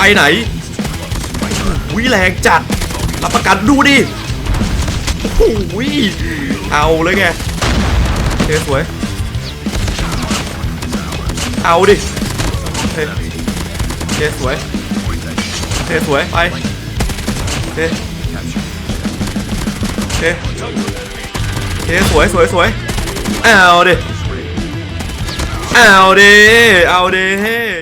ไปไหนวิแรงจัดรับประกันดูดิโอ้โหเอาเลยไงเทสวย เอาดิเทเทสวยเทสวย ไปเทเทเทสวยสวยสวยเอาดิ เอาดิ เอาดิ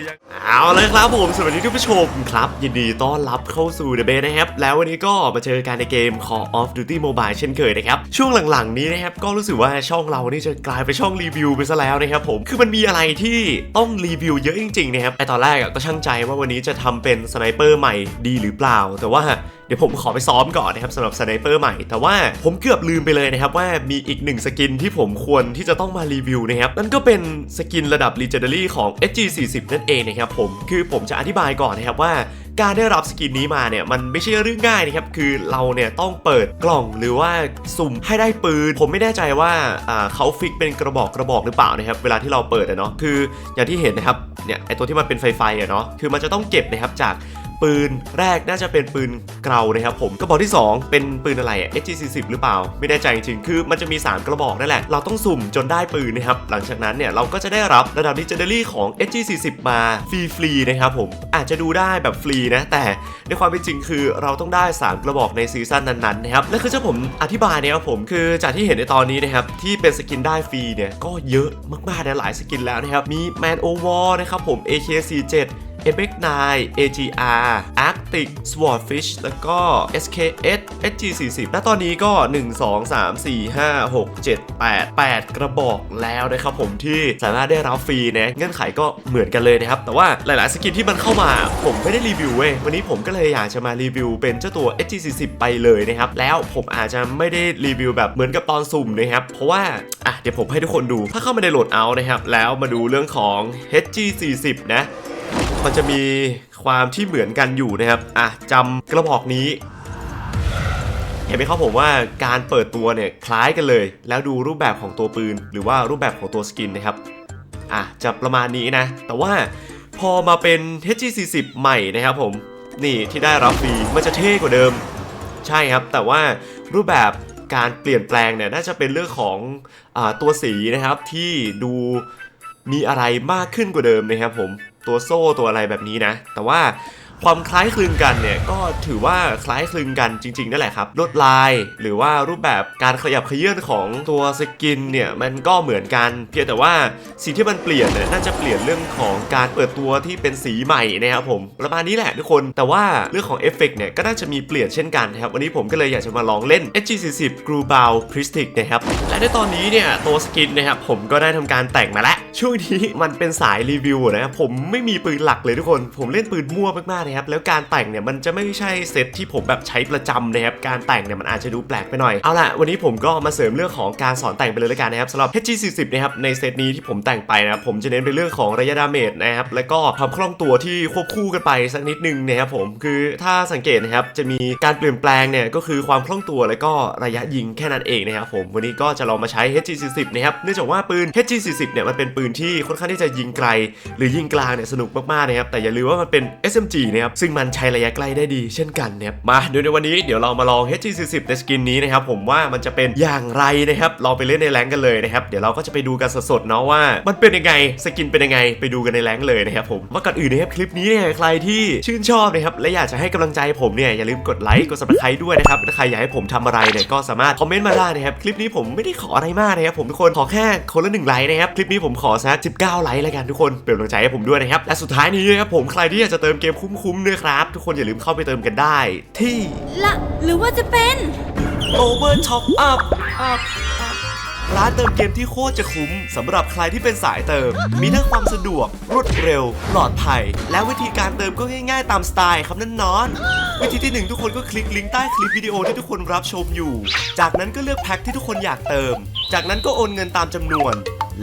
เอาเลยครับผมสวัสดีทุกผู้ชมครับยินดีต้อนรับเข้าสู่เดเบนะครับ แล้ววันนี้ก็มาเจอกันในเกม Call of Duty Mobile เช่นเคยนะครับ ช่วงหลังๆนี้นะครับ ก็รู้สึกว่าช่องเรานี่จะกลายเป็นช่องรีวิวไปซะแล้วนะครับผมคือมันมีอะไรที่ต้องรีวิวเยอะจริงๆนะครับไอตอนแรกก็ช่างใจว่าวันนี้จะทำเป็นสไนเปอร์ใหม่ดีหรือเปล่า แต่ว่า เดี๋ยวผมขอไปซ้อมก่อนนะครับสำหรับสไนเปอร์ใหม่ แต่ว่าผมเกือบลืมไปเลยนะครับว่ามีอีกหนึ่งสกินที่ผมควรที่จะต้องมารีวิวนะครับนั่นก็เป็นสกินระดับ Legendary ของ SG40 นั่นเองนะครับผมคือผมจะอธิบายก่อนนะครับว่าการได้รับสกินนี้มาเนี่ยมันไม่ใช่เรื่องง่ายนะครับคือเราเนี่ยต้องเปิดกล่องหรือว่าสุ่มให้ได้ปืน ผมไม่แน่ใจว่าอ่าเขาฟิกเป็นกระบอกกระบอกหรือเปล่านะครับเวลาที่เราเปิดเนาะคืออย่างที่เห็นนะครับเนี่ยไอตัวที่มันเป็นไฟไฟอะเนาะคือมันจะต้องเก็บนะครับจาก ปืนแรกน่าจะเป็นปืนเกรานะครับผมกระบอกที่ 2 เป็นปืนอะไรอะ SG40 หรือเปล่า ไม่แน่ใจจริงๆคือมันจะมี 3 กระบอกนั่นแหละ เราต้องสุ่มจนได้ปืนนะครับหลังจากนั้นเนี่ยเราก็จะได้รับระดับ Legendary ของ SG40 มาฟรีๆนะครับผมอาจจะดูได้แบบฟรีนะแต่ในความเป็นจริงคือเราต้องได้ 3 กระบอกในซีซั่นนั้นๆนะครับและคือจะผมอธิบายเนี่ยครับผมคือจากที่เห็นในตอนนี้นะครับที่เป็นสกินได้ฟรีเนี่ยก็เยอะมากๆนะหลายสกินแล้วนะครับมี Man o v a r นะครับผม AK47 MX9 AGR Arctic Swordfish แล้วก็ SKS SG40 ณตอนนี้ก็ 1 2 3 4 5 6 7 8 8 กระบอกแล้วนะครับผมที่สามารถได้รับฟรีนะเงื่อนไขก็เหมือนกันเลยนะครับ แต่ว่าหลาย ๆ สกินที่มันเข้ามาผมไม่ได้รีวิวเว้ยวันนี้ผมก็เลยอยากจะมารีวิวเป็นเจ้าตัว SG40 ไปเลยนะครับ แล้วผมอาจจะไม่ได้รีวิวแบบเหมือนกับตอนสุ่มนะครับ เพราะว่าอะเดี๋ยวผมให้ทุกคนดู ถ้าเข้ามาในโหลดเอานะครับ แล้วมาดูเรื่องของ HG40 นะ มันจะมีความที่เหมือนกันอยู่นะครับ อะจำกระบอกนี้ เห็นไหมครับผมว่าการเปิดตัวเนี่ยคล้ายกันเลย แล้วดูรูปแบบของตัวปืน หรือว่ารูปแบบของตัวสกินนะครับ อะจะประมาณนี้นะ แต่ว่าพอมาเป็น HG40 ใหม่นะครับผม นี่ที่ได้รับฟรีมันจะเท่กว่าเดิม ใช่ครับ แต่ว่ารูปแบบการเปลี่ยนแปลงเนี่ยน่าจะเป็นเรื่องของอตัวสีนะครับที่ดูมีอะไรมากขึ้นกว่าเดิมนะครับผม ตัวโซ่ตัวอะไรแบบนี้นะ แต่ว่า ความคล้ายคลึงกันเนี่ยก็ถือว่าคล้ายคลึงกันจริงๆนั่นแหละครับลวดลายหรือว่ารูปแบบการขยับเขยื่อนของตัวสกินเนี่ยมันก็เหมือนกัน เพียงแต่ว่าสิ่งที่มันเปลี่ยนเนี่ยน่าจะเปลี่ยนเรื่องของการเปิดตัวที่เป็นสีใหม่นะครับผมประมาณนี้แหละทุกคนแต่ว่าเรื่องของเอฟเฟกต์เนี่ยก็น่าจะมีเปลี่ยนเช่นกันนะครับวันนี้ผมก็เลยอยากจะมาลองเล่น SG40 g r u b a l Pristic นะครับและในตอนนี้เนี่ยตัวสกินนะครับผมก็ได้ทำการแต่งมาแล้วช่วงนี้มันเป็นสายรีวิวนะครับผมไม่มีปืนหลักเลยทุกคน ผมเล่นปืนมั่วมากนะครับแล้วการแต่งเนี่ยมันจะไม่ใช่เซตที่ผมแบบใช้ประจำนะครับการแต่งเนี่ยมันอาจจะดูแปลกไปหน่อยเอาล่ะวันนี้ผมก็มาเสริมเรื่องของการสอนแต่งไปเลยแล้วกันนะครับสำหรับ HG40 นะครับในเซตนี้ที่ผมแต่งไปนะครับผมจะเน้นไปเรื่องของระยะดาเมจนะครับแล้วก็ความคล่องตัวที่ควบคู่กันไปสักนิดนึงนะครับผมคือถ้าสังเกตนะครับจะมีการเปลี่ยนแปลงเนี่ยก็คือความคล่องตัวแล้วก็ระยะยิงแค่นั้นเองนะครับผมวันนี้ก็จะลองมาใช้ HG40 นะครับเนื่องจากว่าปืน HG40 เนี่ยมันเป็นปืนที่ค่อนข้างที่จะยิงไกล หรือยิงกลางเนี่ยสนุกมากๆนะครับแต่อย่าลืมว่ามันเป็น SMG นะครับซึ่งมันใช้ระยะใกล้ได้ดีเช่นกันนะครับมาโดยในวันนี้เดี๋ยวเรามาลอง HG40 ในสกินนี้นะครับผมว่ามันจะเป็นอย่างไรนะครับเราไปเล่นในแรงกันเลยนะครับเดี๋ยวเราก็จะไปดูกันสดๆเนาะว่า มันเป็นยังไงสกินเป็นยังไงไปดูกันในแรงเลยนะครับผมว่าก่อนอื่นนะครับคลิปนี้เนี่ยใครที่ชื่นชอบนะครับและอยากจะให้กำลังใจผมเนี่ยอย่าลืมกดไลค์กด subscribe ด้วยนะครับถ้าใครอยากให้ผมทำอะไรเนี่ยก็สามารถคอมเมนต์มาได้นะครับคลิปนี้ผมไม่ได้ขออะไรมากนะครับผมทุกคนขอแค่คนละหนึ่งไลค์นะครับคลิปนี้ผมขอสัก19 ไลค์แล้วกันทุกคนเป็นกำลังใจให้ผมด้วยนะครับและสุดท้ายนี้นะครับผมใครที่อยากจะเติมเกมคุ้มๆด้วยครับ ทุกคนอย่าลืมเข้าไปเติมกันได้ ที่ละหรือว่าจะเป็น Over Top Up Up ร้านเติมเกมที่โคตรจะคุ้มสำหรับใครที่เป็นสายเติม มีทั้งความสะดวก รวดเร็ว ปลอดภัย และวิธีการเติมก็ง่ายๆตามสไตล์ครับนั่นนอน วิธีที่หนึ่งทุกคนก็คลิกลิงก์ใต้คลิปวิดีโอที่ทุกคนรับชมอยู่ จากนั้นก็เลือกแพ็คที่ทุกคนอยากเติม จากนั้นก็โอนเงินตามจำนวน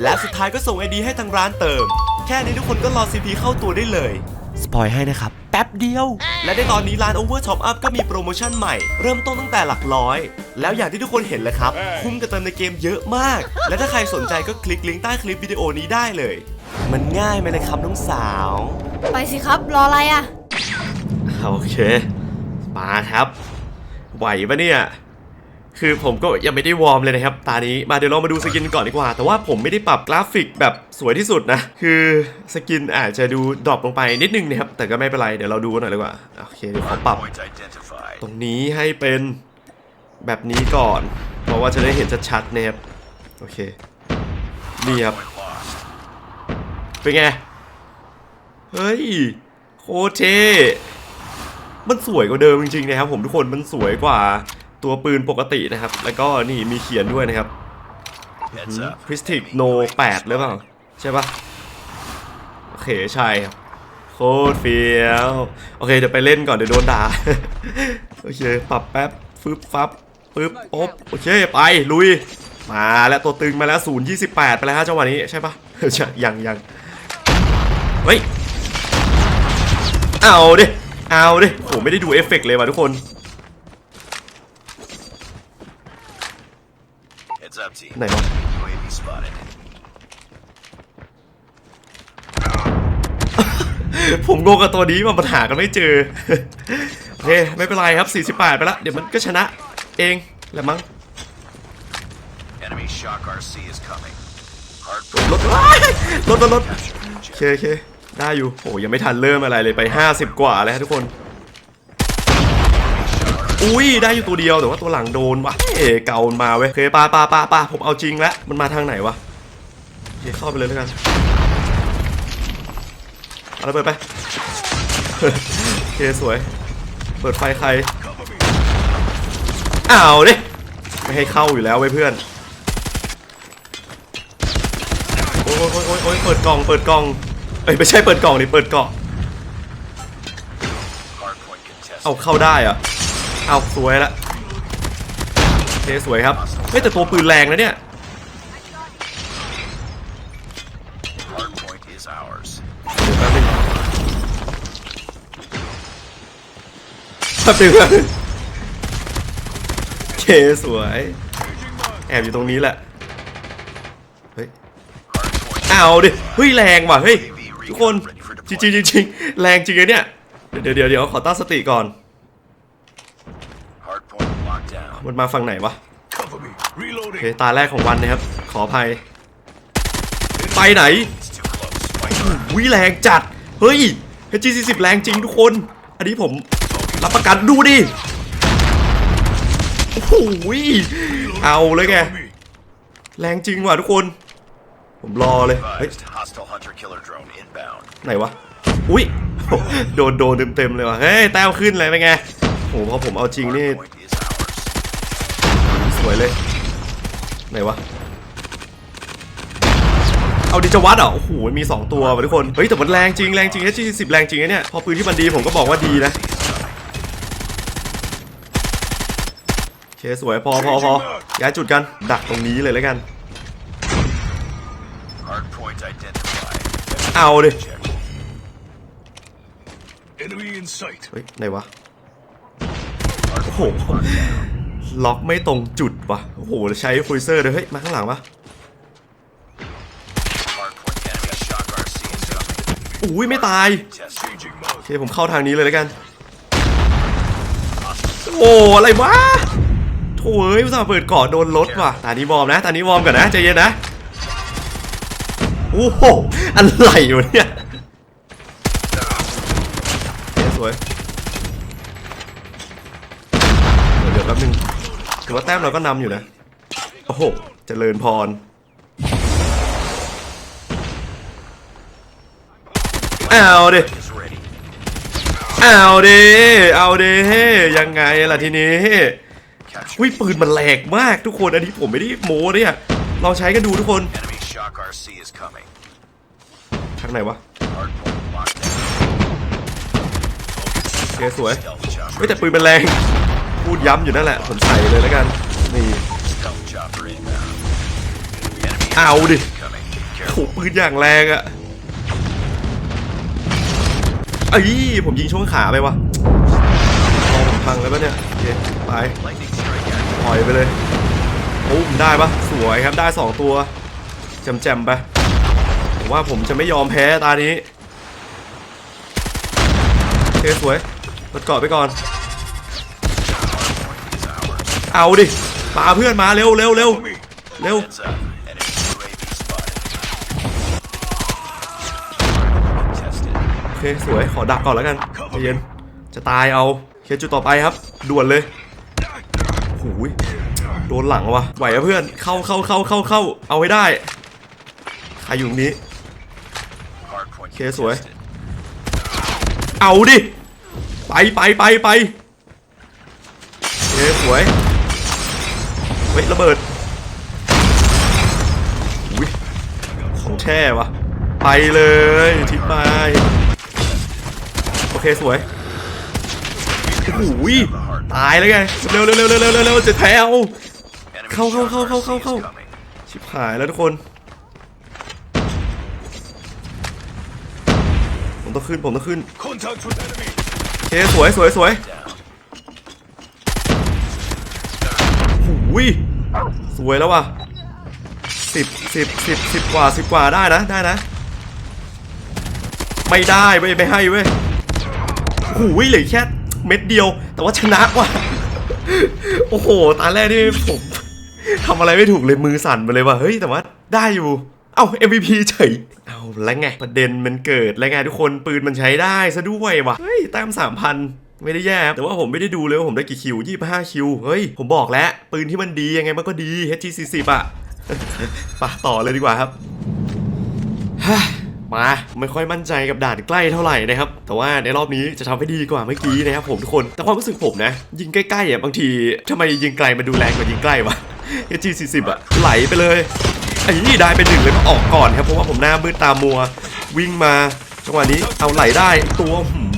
และสุดท้ายก็ส่งไอดีให้ทางร้านเติม แค่นี้ทุกคนก็รอ CP เข้าตัวได้เลย สปอยให้นะครับ แป๊บเดียว และในตอนนี้ร้าน Over Top Up ก็มีโปรโมชั่นใหม่ เริ่มต้นตั้งแต่หลักร้อย แล้วอย่างที่ทุกคนเห็นเลยครับ คุ้มกับเติมในเกมเยอะมาก และถ้าใครสนใจก็คลิกลิงก์ใต้คลิปวิดีโอนี้ได้เลย มันง่ายไหมเลยครับน้องสาว ไปสิครับ รออะไรอะโอเค มาครับ ไหวปะเนี่ย คือผมก็ยังไม่ได้วอร์มเลยนะครับตานี้มาเดี๋ยวเรามาดูสกินก่อนดีกว่า แต่ว่าผมไม่ได้ปรับกราฟิกแบบสวยที่สุดนะ คือสกินอาจจะดูดรอปลงไปนิดนึงนะครับ แต่ก็ไม่เป็นไร เดี๋ยวเราดูกันหน่อยดีกว่าโอเคเดี๋ยวขอปรับ ตรงนี้ให้เป็นแบบนี้ก่อน เพราะว่าจะได้เห็นชัดๆนะครับโอเคนี่ครับเป็นไง เฮ้ย โคเท มันสวยกว่าเดิมจริงๆนะครับผมทุกคนมันสวยกว่า ตัวปืนปกตินะครับ แล้วก็นี่มีเขียนด้วยนะครับ Heads up. พริสติกโน8หรือเปล่า ใช่ปะโอเคใช่ครับ โคตรเฟี้ยว โอเคเดี๋ยวไปเล่นก่อนเดี๋ยวโดนด่า โอเค ปรับแป๊บ ฟึบฟับปึ๊บอบโอเค ไป ลุย มาแล้วตัวตึงมาแล้ว0 28ไปแล้วฮะจังหวะนี้ใช่ปะใช่ยังยังเฮ้ย เอาดิ เอาดิโหไม่ได้ดูเอฟเฟกต์เลยว่ะทุกคน ไหนวะ UAV spotted. ผมงงกับตัวนี้ว่ามันหากันไม่เจอโอเคไม่เป็นไรครับ 48 ไปแล้วเดี๋ยวมันก็ชนะเองแหละมั้ง Enemy shock RC is coming. Hard รถว้ายรถรถรถโอเคโอเคได้อยู่โอ้ยังไม่ทันเริ่มอะไรเลยไป 50 กว่าแล้วทุกคน อุ้ยได้อยู่ตัวเดียวแต่ว่าตัวหลังโดนว่ะเอ๋เก่ามาเว้ยเคปาปาปาปาผมเอาจริงแล้วมันมาทางไหนวะโอเคเข้าไปเลยแล้วกันเอาระเบิดไปโอเคสวย เปิดไฟใครอ้าวดิไม่ให้เข้าอยู่แล้วเว้ยเพื่อนโอ้ยโอ้ยโอ้ยโอ้ยเปิดกล่องเปิดกล่องเอ้ยไม่ใช่เปิดกล่องนี่เปิดเกาะเอาเข้าได้อะ เอาสวยละโอเคสวยครับเฮ้ยแต่ตัวปืนแรงนะเนี่ย Hard point is ours. เลยวแป๊บนึงแป๊บนึงเคสวย แอบอยู่ตรงนี้แหละเฮ้ยเอาดิเฮ้ยแรงว่ะเฮ้ยทุกคนจริงจริงจริงแรงจริงเลยเนี่ยเดี๋ยวเดี๋ยวเดี๋ยวขอตั้งสติก่อน hard point locked down. มันมาฝั่งไหนวะ Cover me. โอ Reloading. เคตาแรกของวันนะครับ ขออภัย ไปไหน It's too close. Fight hard. วิแรงจัด เฮ้ย HG40 แรงจริงทุกคน อันนี้ผมรับประกันดูดิ โอ้โหยเอาเลยแก Cover me. แรงจริงว่ะทุกคน ผมรอเลย เฮ้ย Advised. Hostile hunter killer drone inbound. ไหนวะ อุ้ย โดนโดนเต็มๆเลยว่ะ เฮ้ย แต้วขึ้นเลยเป็นไงโอ้โหพอผมเอาจริงนี่ Hard point is ours. สวยเลย ไหนวะ เอาดิจวัดเหรอ โอ้โห มี2ตัวว่ะทุกคน เฮ้ย แต่มันแรงจริง แรงจริง HG10 แรงจริงนะเนี่ย พอปืนที่มันดีผมก็บอกว่าดีนะโอเคสวยพอพอพอย้ายจุดกัน ดักตรงนี้เลยแล้วกัน Hard point identified. เอาดิ Check. Enemy in sight. เฮ้ยไหนวะ Hard โอ้โห point locked down. ล็อกไม่ตรงจุดวะโอ้โหใช้ฟุยเซอร์เลยเฮ้ยมาข้างหลังปะอุ้ยไม่ตายโอเคผมเข้าทางนี้เลยแล้วกัน โอ้อะไรวะโถ่เอ้ยอุตส่าห์เปิดเกาะโดนรถว่ะตานี้วอร์มนะตานี้วอร์มก่อนนะใจเย็นนะโอ้โหอะไรวะเนี่ยโอเคสวย เดี๋ยวเดี๋ยวแป๊บนึงถื อว่าแต้มเราก็นำอยู่นะ โอ้โหเจริญพร เอาดิ เอาดิ เอาดิ ยังไงล่ะทีนี้วิปืนมันแหลกมากทุกคน อันนี้ผมไม่ได้โม้เนี่ยลองใช้กันดูทุกคน ทางไหนวะโอเคสวย Stealth chopper. เฮ้ยแต่ปืนมันแรง พูดย้ำอยู่นั่นแหละ ผมใส่เลยแล้วกัน นี่ เอาดิ coming. โอ้โห Careful. ปืนอย่างแรงอะไอ้ผมยิงช่วงขาไปวะมองพังแล้วปะเนี่ยโอเคไปปล่อยไปเลยโอ้ผมได้ปะสวยครับได้สองตัวแจมๆไปผมว่าผมจะไม่ยอมแพ้ตานี้โอเคสวยรถเกาะไปก่อน เอาดิปาเพื่อนมาเร็วเร็วเร็วเร็วโอเคสวยขอดักก่อนแล้วกันเย็นจะตายเอาเคสจุดต่อไปครับด่วนเลยหูยโดนหลังว่ะไหวอะเพื่อนเข้าเข้าเข้าเข้าเข้าเอาให้ได้ใครอยู่ตรงนี้ Hardpoint Okay, that's the way. contested. เอาดิ ไปไปไปไปเคสวย เฮ้ยระเบิดอุ้ยของแช่วะไปเลยทิปไปโอเคสวยโอ้โหยตายแล้วไงเร็วเร็วเร็วเร็วเร็วเร็วเร็วจะแถว Enemy เข้า,เข้า,เข้าเข้าเข้าชิบหายแล้วทุกคนผมต้องขึ้นผมต้องขึ้นโอเคสวยสวยสวย Down. หูยสวยแล้วว่ะสิบสิบสิบสิบกว่าสิบกว่าได้นะได้นะ ไม่ได้เว้ยไม่ให้เว้ยหูยเหลือแค่เม็ดเดียว แต่ว่าชนะว่ะโอ้โหตาแรกนี่ผมทำอะไรไม่ถูกเลยมือสั่นไปเลยว่ะเฮ้ยแต่ว่าได้อยู่เอ้า MVP เฉย เอาแล้วไง ประเด็นมันเกิดแล้วไงทุกคนปืนมันใช้ได้ซะด้วยว่ะเฮ้ยแต้มสามพัน ไม่ได้แย่แต่ว่าผมไม่ได้ดูเลยว่าผมได้กี่คิว25คิว เฮ้ย ผมบอกแล้ว ปืนที่มันดียังไงมันก็ดี HG40 อะไปต่อเลยดีกว่าครับมาไม่ค่อยมั่นใจกับด่านใกล้เท่าไหร่นะครับ แต่ว่าในรอบนี้จะทำให้ดีกว่าเมื่อกี้นะครับผมทุกคน แต่ความรู้สึกผมนะ ยิงใกล้ๆอะบางทีทำไมยิงไกลมันดูแรงกว่ายิงใกล้วะ HG40 อะไหลไปเลยไอ้นี่ได้ไปหนึ่งเลยก็ออกก่อนครับเพราะว่าผมหน้ามืดตามัว วิ่งมาจังหวะนี้เอาไหลได้ตัวหืม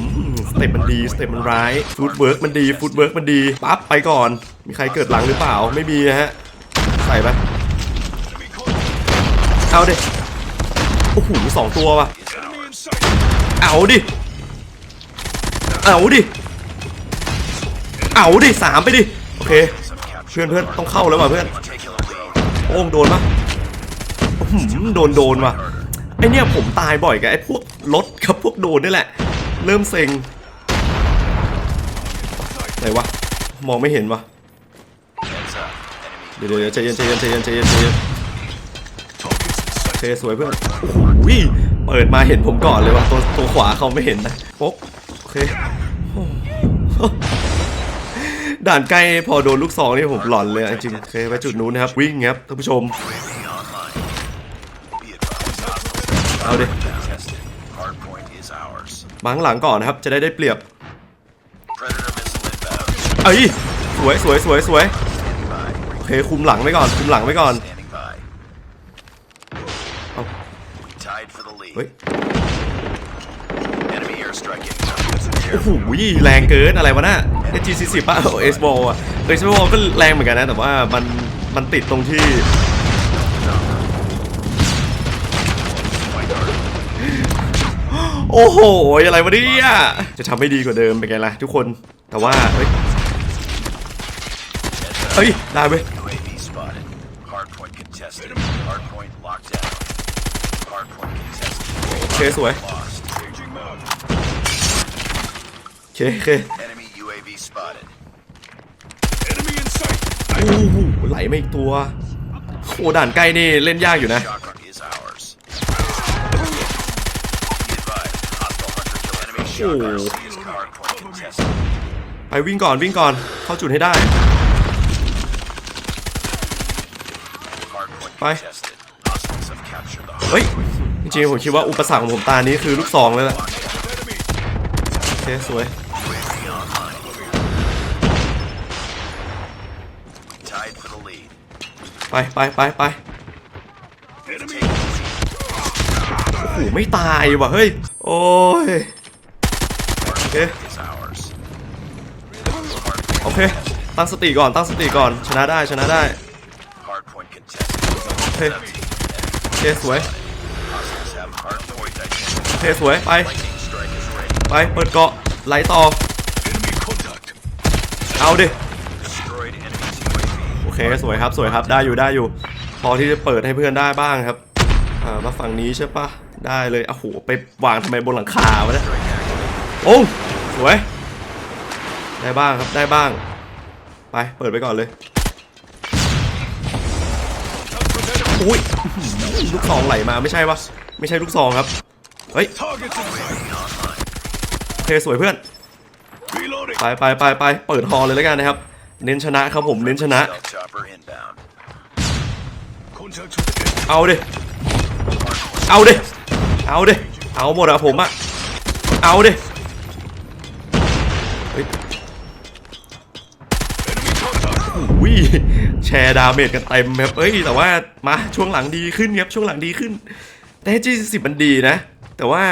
ต็ปมันดีสเต็ปมันร้ายฟุตเวิร์กมันดีฟุตเวิร์กมันดีปั๊บไปก่อน มีใครเกิดหลังหรือเปล่าไม่มีนะฮะใส่ไปเอาดิโอ้โหสองตัวว่ะเอาดิเอาดิเอาดิสามไปดิโอเคเพื่อนเพื่อนต้องเข้าแล้วว่ะเพื่อนโอ้งโดนปะหือโดนโดนว่ะไอเนี่ยผมตายบ่อยกับไอพวกรถกับพวกโดนนี่แหละ เริ่มเซ็ง ไหนวะ มองไม่เห็นวะเดี๋ยวเดี๋ยวใจเย็นใจเย็นใจเย็นใจเย็นใจเย็นเคสวยเพื่อนโอ้โหเปิดมาเห็นผมก่อนเลยว่ะตัวตัวขวาเขาไม่เห็นนะป๊กโอเคด่านใกล้พอโดนลูกซองนี่ผมหลอนเลยจริงโอเคไปจุดนู้นนะครับ วิ่งครับท่านผู้ชม เอาดิบังหลังก่อนนะครับ จะได้ได้เปรียบ เอ้ยสวยสวยสวยสวยโอเคคุมหลังไว้ก่อนคุมหลังไว้ก่อนเฮ้ยโอ้โหแรงเกินอะไรวะน่ะ SG40 ป่ะเอสบอลอะเอสบอลก็แรงเหมือนกันนะ แต่ว่ามันมันติดตรงที่โอ้โห อะไรวะเนี่ย จะทำให้ดีกว่าเดิมเป็นไงล่ะทุกคน แต่ว่า เฮ้ย เฮ้ยได้เว้ย UAV spotted. Hardpoint contested. Hardpoint locked down. Hardpoint contested. โอเคสวย Lost. Changing mag. โอเคโอเค Enemy UAV spotted. Enemy in sight. โอ้โหไหลมาอีกตัวโอ้ด่านใกล้นี่เล่นยากอยู่นะ Shotgun is ours. Be advised. Hostile hunter kill enemy shock Oh. RC is hardpoint contested. ไปวิ่งก่อนวิ่งก่อนเข้าจุดให้ได้ ไปเฮ้ยจริงๆผมคิดว่าอุปสรรคของผมตานี้คือลูกสองเลยแหละโอเคสวยไปไปไปไปโอ้โหไม่ตายว่ะเฮ้ย โอ้ย โอเค โอเค ตั้งสติก่อนตั้งสติก่อนชนะได้ชนะได้ Hardpoint contested. โอ เคโอเคสวยโอเคสวยไป ไปเปิดเกาะไหลต่อ เอาดิ โอเคสวยครับสวยครับได้อยู่ได้อยู่ พอที่จะเปิดให้เพื่อนได้บ้างครับ อ่ามาฝั่งนี้ใช่ปะได้เลยโอ้โหไปวางทำไมบนหลังคาวะเนี่ยโอ้สวย ได้บ้างครับได้บ้าง ไปเปิดไปก่อนเลย อุ้ยลูกซองไหลมาไม่ใช่ปะไม่ใช่ลูกซองครับ เฮ้ย Targets in sight. โอเคสวยเพื่อน ไปไปไปไปเปิดฮอเลยแล้วกันนะครับ เน้นชนะครับผมเน้นชนะ เอาดิ เอาดิ เอาดิ เอาหมดอะผมอะเอาดิเฮ้ แชร์ดาเมจกันเต็มครับเอ้ยแต่ว่ามาช่วงหลังดีขึ้นครับช่วงหลังดีขึ้น แต่จีสิบมันดีนะ แต่ว่า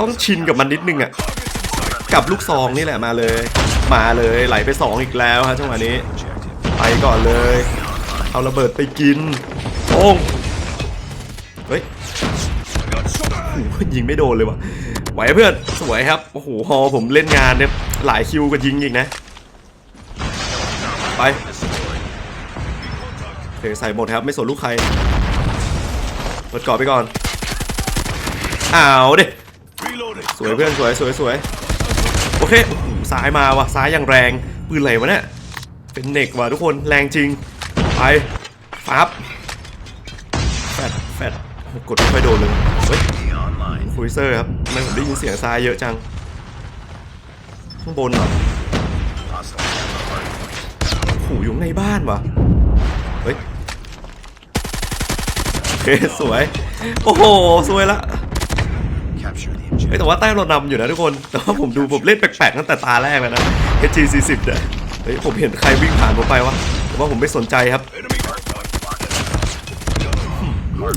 ต้องชินกับมันนิดนึงอะ Targets in sight. กับลูกซองนี่แหละมาเลย มาเลยไหลไปสองอีกแล้วฮะจังหวะนี้ไปก่อนเลย เอาระเบิดไปกินโป้งเฮ้ยโอ้ยิงไม่โดนเลยวะไหวเพื่อนสวยครับโอ้โหฮอผมเล่นงานเนี่ยหลายคิวก็ยิงอีกนะ ไป อเคใส่หมดครับ ไม่สนลูกใครเปิดก่อนไปก่อนอ้าวดิสวยเพื่อนสวยสวยสวยโอเคซ้ายมาว่ะซ้ายอย่างแรงปืนไหลวะเนี่ยเป็นเน็กว่ะทุกคนแรงจริงไปฟับแฟดแฟดกดไม่ค่อยโดนเลยเฮ้ย Be online. คุยเซอร์ครับไมผมได้ยินเสียงทรายเยอะจังข้างบนเหรอ Hostile have the hard point. โอ้โหอยู่ในบ้านวะเฮ้ย โอ เคสวย โอ้โห สวยละเฮ้ยแต่ว่าแต้มเรานำอยู่นะทุกคน แต่ว่าผมดูผมเล่นแปลกๆตั้งแต่ตาแรกแล้วนะ HG 40เนี่ยเฮ้ยผมเห็นใครวิ่งผ่านผมไปวะแต่ว่าผมไม่สนใจครับ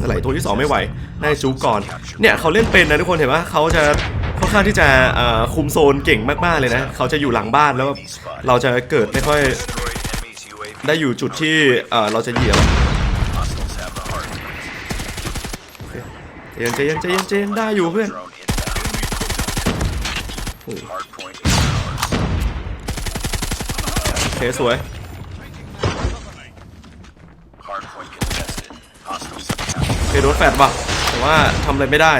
อะไรตัวที่สองไม่ไหวน่าจูก่อน เนี่ยเขาเล่นเป็นนะทุกคนเห็นปะเขาจะค่อนข้างที่จะคุมโซนเก่งมากๆเลยนะ เขาจะอยู่หลังบ้านแล้วเราจะเกิดไม่ค่อยได้อยู่จุดที่เราจะเหยียบ Hostiles have the hard point. ใจ เย็นใจเย็นใจเย็นใจเย็นได้อยู่เพื่อนโอเคสวย Hard point contested. Hostiles have captured. โอเคโดนแฟดว่ะแต่ว่าทำอะไรไม่ได้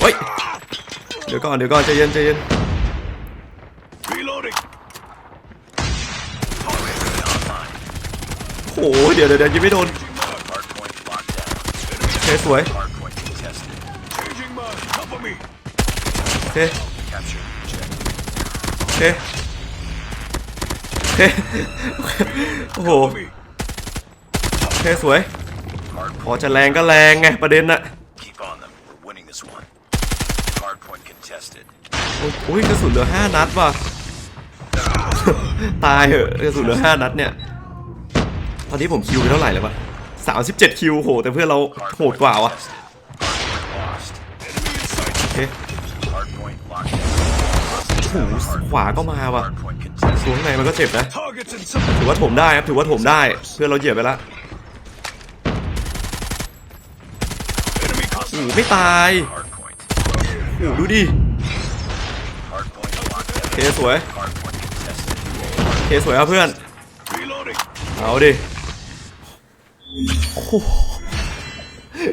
เฮ้ยเดี๋ยวก่อนเดี๋ยวก่อนใจเย็นใจเย็นโอ้โหเดี๋ยวเดี๋ยวเดี๋ยวยิงไม่โดน Hard point locked down. โอเค สวย Hard point contested. Changing mag. Cover me. โอเค Capture the objective. โอเคโอเคโอ้โห Cover me. โอเคสวย Hard พอจะแรงก็แรงไงประเด็นน่ะ Keep on them. We're winning this one. Hard point contested. โอ้ยโอ้ยกระสุนเหลือห้านัดว่ะตายเหอะกระสุนเหลือห้านัดเนี่ย ตอนนี้ผมคิวไปเท่าไหร่แล้ววะ 37 คิวโห แต่เพื่อนเราโหดกว่าวะโอเคโอ้โหขวาก็มาว่ะสวงในมันก็เจ็บนะ ถือว่าถมได้ครับ ถือว่าถมได้ เพื่อนเราเหยียบไปละโอ้ไม่ตายโอ้ดูดิเคสวยเคสวยครับเพื่อน เอาดิ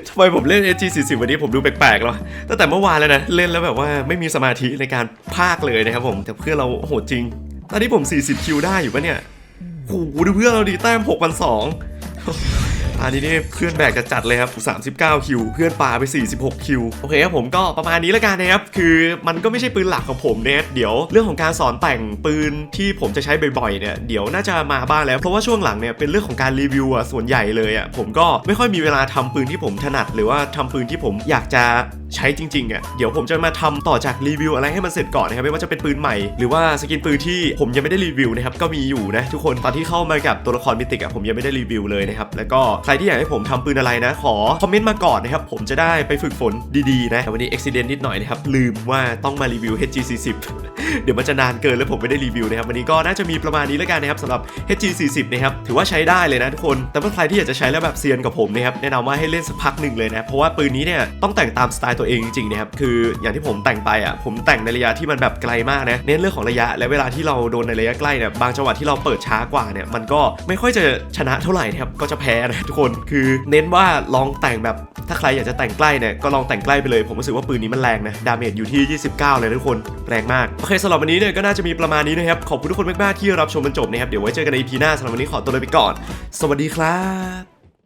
ทำไมผมเล่น AG 40 วันนี้ผมดูแปลกๆแล้วตั้งแต่เมื่อวานแล้วนะ เล่นแล้วแบบว่าไม่มีสมาธิในการพากเลยนะครับผม แต่เพื่อนเราโหดจริง ตอนนี้ผม 40 คิวได้อยู่ปะเนี่ยโอ้โหดูเพื่อนเราดีแต้ม 6,200 อันนี้นี่เพื่อนแบกจะจัดเลยครับ 39 คิว เพื่อนปาไป 46 คิว โอเคครับผมก็ประมาณนี้แล้วกันนะครับ คือมันก็ไม่ใช่ปืนหลักของผมเนี่ยเดี๋ยวเรื่องของการสอนแต่งปืนที่ผมจะใช้บ่อยๆเนี่ยเดี๋ยวน่าจะมาบ้างแล้ว เพราะว่าช่วงหลังเนี่ยเป็นเรื่องของการรีวิวอะส่วนใหญ่เลยอะผมก็ไม่ค่อยมีเวลาทำปืนที่ผมถนัด หรือว่าทำปืนที่ผมอยากจะใช้จริงๆอะเดี๋ยวผมจะมาทำต่อจากรีวิวอะไรให้มันเสร็จก่อนนะครับไม่ว่าจะเป็นปืนใหม่หรือว่าสกินปืนที่ผมยังไม่ได้รีวิวนะครับก็มีอยู่นะทุกคนตอนที่เข้ามากับตัวละครมิติกอะผมยังไม่ได้รีวิวเลยนะครับแล้วก็ใครที่อยากให้ผมทำปืนอะไรนะ ขอคอมเมนต์มาก่อนนะครับ ผมจะได้ไปฝึกฝนดีๆนะแต่วันนี้อุบิเหตุนิดหน่อยนะครับ ลืมว่าต้องมารีวิว HG40 เดี๋ยวมันจะนานเกินแล้วผมไม่ได้รีวิวนะครับ วันนี้ก็น่าจะมีประมาณนี้แล้วกันนะครับสำหรับ HG40 นะครับถือว่าใช้ได้เลยนะทุกคน แต่ว่าใครที่อยากจะใช้แล้วแบบเซียนกับผมนะครับแนะนำว่าให้เล่นสักพักหนึ่งเลยนะเพราะว่าปืนนี้เนี่ยต้องแต่งตามสไตล์ตัวเองจริงๆนะครับคืออย่างที่ผมแต่งไปอะผมแต่งในระยะที่มันแบบไกลมากนะเน้นเรื่องของระยะและเวลาที่เราโดนในระยะใกล้เนี่ยบางจังหวะที่เราเปิดช้ากว่าเนี่ยมันก็ไม่ค่อยจะชนะเท่าไหร่นะครับก็จะแพ้นะทุกคนคือเน้นว่าลองแต่งแบบถ้าใครอยากจะแต่งใกล้เนี่ยก็ลองแต่งใกล้ไปเลย ผมรู้สึกว่าปืนนี้มันแรงนะดาเมจอยู่ที่ 29 เลยทุกคนแรงมาก โอเคสำหรับวันนี้เนี่ยก็น่าจะมีประมาณนี้นะครับขอบคุณทุกคนมากๆที่รับชมจนจบนะครับเดี๋ยวไว้เจอกันใน EP หน้าสำหรับวันนี้ขอตัวลาไปก่อน สวัสดีครับ